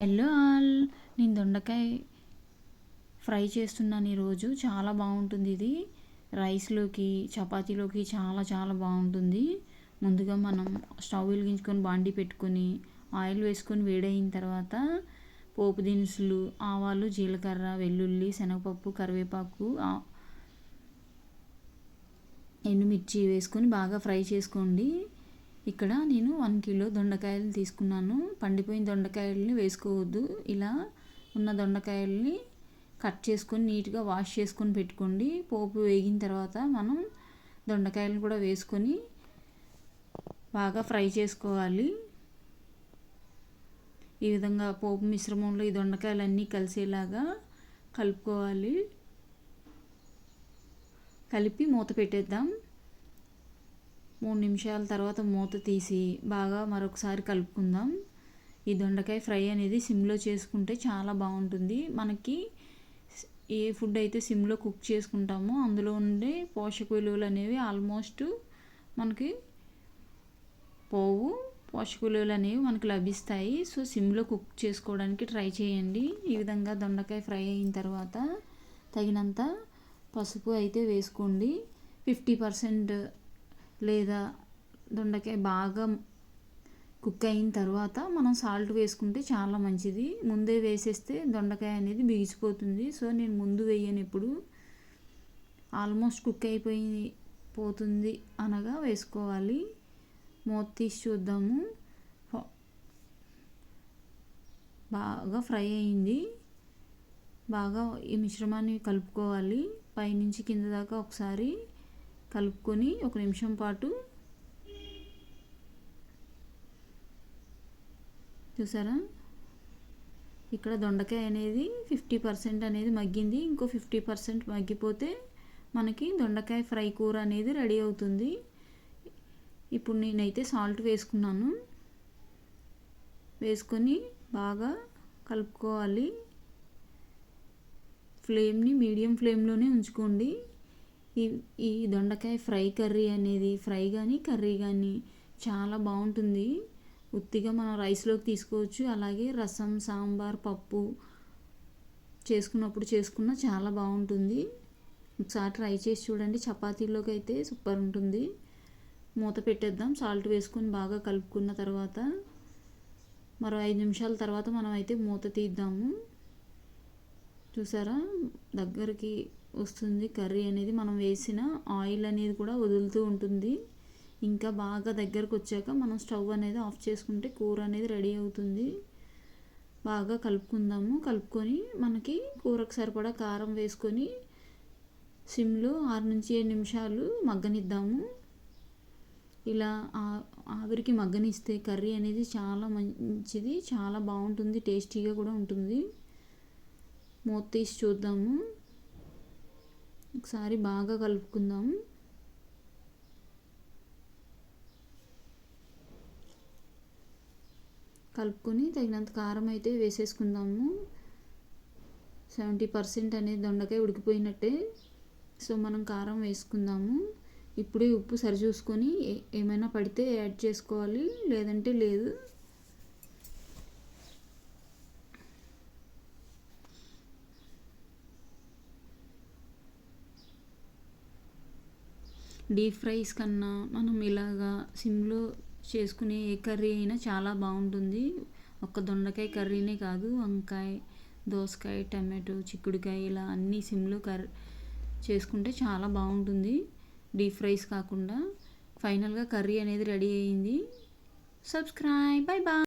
Hello all. నేను దొండకాయ fry చేస్తున్నాను ఈరోజు. చాలా బాగుంటుంది ఇది. రైస్లోకి చపాతీలోకి చాలా చాలా బాగుంటుంది. ముందుగా మనం స్టవ్ వెలిగించుకొని బాండి పెట్టుకొని ఆయిల్ వేసుకొని వేడైన తర్వాత పోపు దినుసులు ఆవాలు జీలకర్ర వెల్లుల్లి శనగపప్పు కరివేపాకు ఎండుమిర్చి వేసుకొని బాగా ఫ్రై చేసుకోండి. ఇక్కడ నేను వన్ కిలో దొండకాయలు తీసుకున్నాను. పండిపోయిన దొండకాయలని వేసుకోవద్దు. ఇలా ఉన్న దొండకాయల్ని కట్ చేసుకొని నీట్గా వాష్ చేసుకొని పెట్టుకోండి. పోపు వేగిన తర్వాత మనం దొండకాయలను కూడా వేసుకొని బాగా ఫ్రై చేసుకోవాలి. ఈ విధంగా పోపు మిశ్రమంలో ఈ దొండకాయలన్నీ కలిసేలాగా కలుపుకోవాలి. కలిపి మూత పెట్టేద్దాం. మూడు నిమిషాల తర్వాత మూత తీసి బాగా మరొకసారి కలుపుకుందాం. ఈ దొండకాయ ఫ్రై అనేది సిమ్లో చేసుకుంటే చాలా బాగుంటుంది. మనకి ఏ ఫుడ్ అయితే సిమ్లో కుక్ చేసుకుంటామో అందులో ఉండే పోషక విలువలు అనేవి ఆల్మోస్ట్ మనకి పోవు. పోషక విలువలు అనేవి మనకు లభిస్తాయి. సో సిమ్లో కుక్ చేసుకోవడానికి ట్రై చేయండి. ఈ విధంగా దొండకాయ ఫ్రై అయిన తర్వాత తగినంత పసుపు అయితే వేసుకోండి. ఫిఫ్టీ పర్సెంట్ లేదా దొండకాయ బాగా కుక్ అయిన తర్వాత మనం సాల్ట్ వేసుకుంటే చాలా మంచిది. ముందే వేసేస్తే దొండకాయ అనేది బిగిసిపోతుంది. సో నేను ముందు వేయను ఎప్పుడు ఆల్మోస్ట్ కుక్ అయిపోయి పోతుంది అనగా వేసుకోవాలి. మూత తీసి చూద్దాము. బాగా ఫ్రై అయింది. బాగా ఈ మిశ్రమాన్ని కలుపుకోవాలి. పైనుంచి కింద దాకా ఒకసారి కలుపుకొని ఒక నిమిషం పాటు చూసారా? ఇక్కడ దొండకాయ అనేది ఫిఫ్టీ పర్సెంట్ అనేది మగ్గింది. ఇంకో ఫిఫ్టీ పర్సెంట్ మగ్గిపోతే మనకి దొండకాయ ఫ్రై కూర అనేది రెడీ అవుతుంది. ఇప్పుడు నేనైతే సాల్ట్ వేసుకున్నాను. వేసుకొని బాగా కలుపుకోవాలి. ఫ్లేమ్ని మీడియం ఫ్లేమ్లోనే ఉంచుకోండి. ఈ ఈ దొండకాయ ఫ్రై కర్రీ అనేది ఫ్రై కానీ కర్రీ కానీ చాలా బాగుంటుంది. ఉత్తిగా మనం రైస్లోకి తీసుకోవచ్చు. అలాగే రసం సాంబార్ పప్పు చేసుకున్నప్పుడు చేసుకున్న చాలా బాగుంటుంది. ఒకసారి ట్రై చేసి చూడండి. చపాతీలోకి అయితే సూపర్ ఉంటుంది. మూత పెట్టేద్దాం. సాల్ట్ వేసుకొని బాగా కలుపుకున్న తర్వాత మరో ఐదు నిమిషాల తర్వాత మనం అయితే మూత తీద్దాము. చూసారా? దగ్గరికి వస్తుంది. కర్రీ అనేది మనం వేసిన ఆయిల్ అనేది కూడా వదులుతూ ఉంటుంది. ఇంకా బాగా దగ్గరకు వచ్చాక మనం స్టవ్ అనేది ఆఫ్ చేసుకుంటే కూర అనేది రెడీ అవుతుంది. బాగా కలుపుకుందాము. కలుపుకొని మనకి కూరకు సరిపడా కారం వేసుకొని సిమ్లో ఆరు నుంచి ఏడు నిమిషాలు మగ్గనిద్దాము. ఇలా ఆవిరికి మగ్గనిస్తే కర్రీ అనేది చాలా మంచిది చాలా బాగుంటుంది టేస్టీగా కూడా ఉంటుంది. మూత తీసి చూద్దాము. ఒకసారి బాగా కలుపుకుందాం. కలుపుకొని తగినంత కారం అయితే వేసేసుకుందాము. సెవెంటీ పర్సెంట్ అనేది దొండకాయ ఉడికిపోయినట్టే. సో మనం కారం వేసుకుందాము. ఇప్పుడే ఉప్పు సరి చూసుకొని ఏమైనా పడితే యాడ్ చేసుకోవాలి. లేదంటే లేదు. డీప్ ఫ్రైస్ కన్నా మనం ఇలాగా సిమ్లో చేసుకునే ఏ కర్రీ అయినా చాలా బాగుంటుంది. ఒక్క దొండకాయ కర్రీనే కాదు వంకాయ దోసకాయ టమాటో చిక్కుడుకాయ ఇలా అన్నీ సిమ్లో కర్రీ చేసుకుంటే చాలా బాగుంటుంది. డీప్ ఫ్రైస్ కాకుండా ఫైనల్గా కర్రీ అనేది రెడీ అయింది. Subscribe bye bye